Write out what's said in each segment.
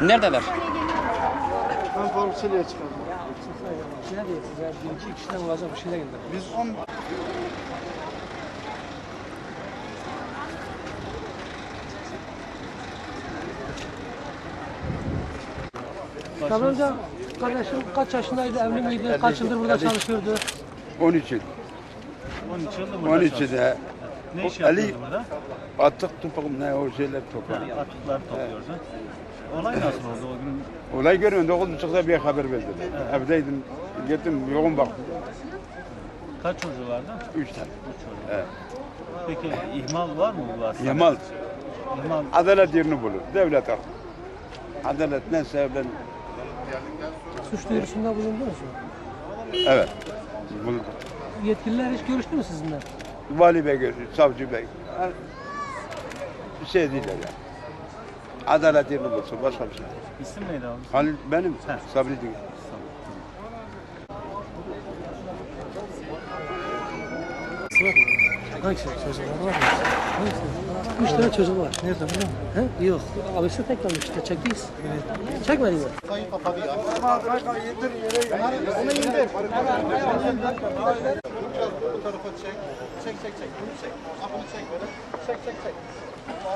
Neredeler? Ben poliçeliğe çıkardım. Ne diyeyim ya? Bir iki kişiden olacak bir şey de geldi. Biz on amca kardeşim kaç yaşındaydı, evli miydi, kaç yıldır burada çalışıyordu? 13 yıl. 13 yıldır burada 13 çalışıyorsun. yılda Ne iş Ali- yapıyordun burada? atık topuk ne o şeyler toplar. Yani atıklar topluyorsun. Olay nasıl oldu o gün? Olay görüyorum 9.30'da bir haber verdi. Evdeydim. Gittim yoğun baktım. Kaç çocuğu vardı? 3 tane. Üç çocuk. Evet. Peki ihmal var mı bu hastanede? Yamal. İhmal Adalet yerini bulur. Devlet al. Adalet neyse ben Suç duyurusunda bulundunuz mu? evet. Buldum. Yetkililer hiç görüştü mü sizinle? Vali bey görüyor, savcı bey. Bir şey değiller yani. Adalet yerini bulsun. Başka bir şey. değil. isim neydi abi? Halil benim He. Sabri değil. Hangisi? Çocuklar var mı? Üç tane çocuk var. Nerede biliyor musun? He? Yok. Abisi tek kalmış işte. Çektiyiz. Çekmedi mi?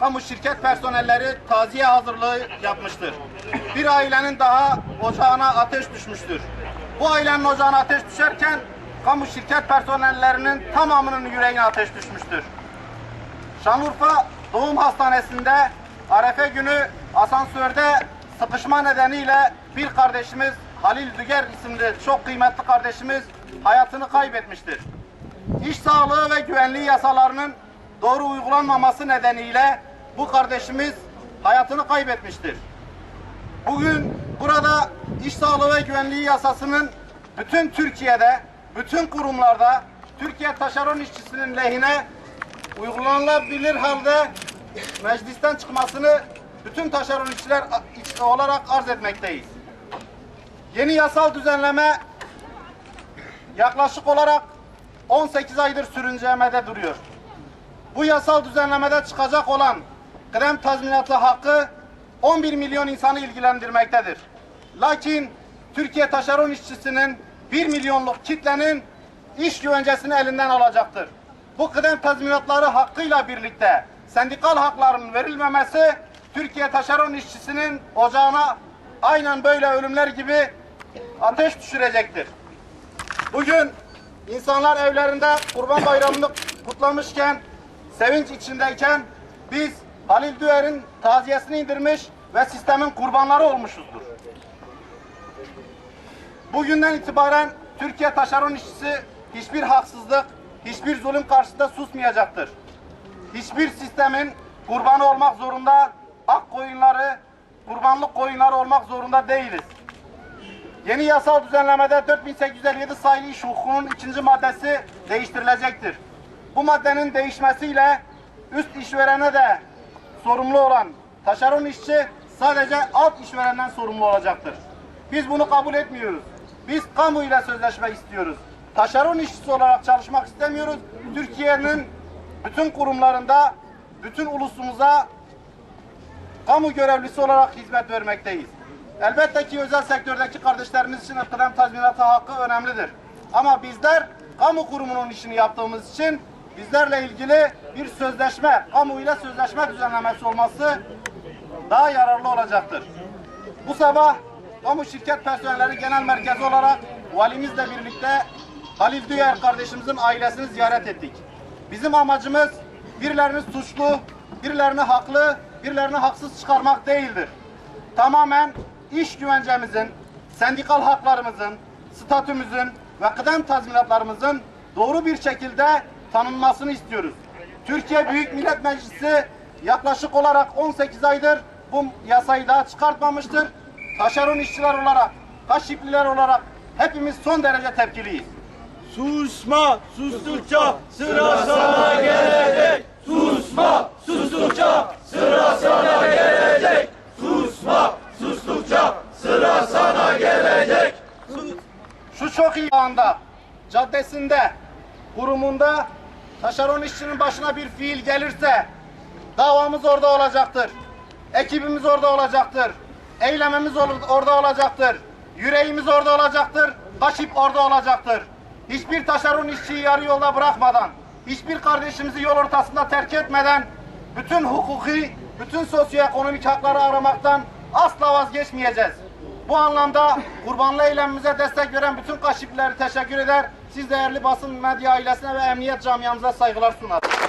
kamu şirket personelleri taziye hazırlığı yapmıştır. Bir ailenin daha ocağına ateş düşmüştür. Bu ailenin ocağına ateş düşerken kamu şirket personellerinin tamamının yüreğine ateş düşmüştür. Şanlıurfa Doğum Hastanesi'nde Arefe günü asansörde sıkışma nedeniyle bir kardeşimiz Halil Düger isimli çok kıymetli kardeşimiz hayatını kaybetmiştir. İş sağlığı ve güvenliği yasalarının doğru uygulanmaması nedeniyle bu kardeşimiz hayatını kaybetmiştir. Bugün burada iş sağlığı ve güvenliği yasasının bütün Türkiye'de, bütün kurumlarda Türkiye taşeron işçisinin lehine uygulanabilir halde meclisten çıkmasını bütün taşeron işçiler olarak arz etmekteyiz. Yeni yasal düzenleme yaklaşık olarak 18 aydır sürüncemede duruyor. Bu yasal düzenlemede çıkacak olan kıdem tazminatı hakkı 11 milyon insanı ilgilendirmektedir. Lakin Türkiye taşeron işçisinin 1 milyonluk kitlenin iş güvencesini elinden alacaktır. Bu kıdem tazminatları hakkıyla birlikte sendikal hakların verilmemesi Türkiye taşeron işçisinin ocağına aynen böyle ölümler gibi ateş düşürecektir. Bugün insanlar evlerinde Kurban Bayramı'nı kutlamışken, sevinç içindeyken biz Halil Düer'in taziyesini indirmiş ve sistemin kurbanları olmuşuzdur. Bugünden itibaren Türkiye taşeron işçisi hiçbir haksızlık, hiçbir zulüm karşısında susmayacaktır. Hiçbir sistemin kurbanı olmak zorunda, ak koyunları, kurbanlık koyunları olmak zorunda değiliz. Yeni yasal düzenlemede 4857 sayılı iş hukukunun ikinci maddesi değiştirilecektir. Bu maddenin değişmesiyle üst işverene de sorumlu olan taşeron işçi sadece alt işverenden sorumlu olacaktır. Biz bunu kabul etmiyoruz. Biz kamu ile sözleşme istiyoruz. Taşeron işçisi olarak çalışmak istemiyoruz. Türkiye'nin bütün kurumlarında, bütün ulusumuza kamu görevlisi olarak hizmet vermekteyiz. Elbette ki özel sektördeki kardeşlerimiz için kıdem tazminatı hakkı önemlidir. Ama bizler kamu kurumunun işini yaptığımız için bizlerle ilgili bir sözleşme, kamu ile sözleşme düzenlemesi olması daha yararlı olacaktır. Bu sabah Kamu Şirket Personelleri Genel Merkezi olarak valimizle birlikte Halil Düyer kardeşimizin ailesini ziyaret ettik. Bizim amacımız birilerini suçlu, birilerini haklı, birilerini haksız çıkarmak değildir. Tamamen iş güvencemizin, sendikal haklarımızın, statümüzün ve kıdem tazminatlarımızın doğru bir şekilde tanınmasını istiyoruz. Türkiye Büyük Millet Meclisi yaklaşık olarak 18 aydır bu yasayı daha çıkartmamıştır. Taşeron işçiler olarak, kaşipliler olarak hepimiz son derece tepkiliyiz. Susma, sustukça sıra sana gelecek. Susma, sustukça sıra sana gelecek. Susma, sustukça sıra sana gelecek. Şu çok iyi anda caddesinde, kurumunda taşeron işçinin başına bir fiil gelirse davamız orada olacaktır. Ekibimiz orada olacaktır. Eylemimiz or- orada olacaktır. Yüreğimiz orada olacaktır. Kaşip orada olacaktır. Hiçbir taşeron işçiyi yarı yolda bırakmadan, hiçbir kardeşimizi yol ortasında terk etmeden bütün hukuki, bütün sosyoekonomik hakları aramaktan asla vazgeçmeyeceğiz. Bu anlamda kurbanlı eylemimize destek veren bütün kaşiplere teşekkür eder. Siz dəyərli basın media ailəsinə və əmniyyət camiamıza saygılar sunar.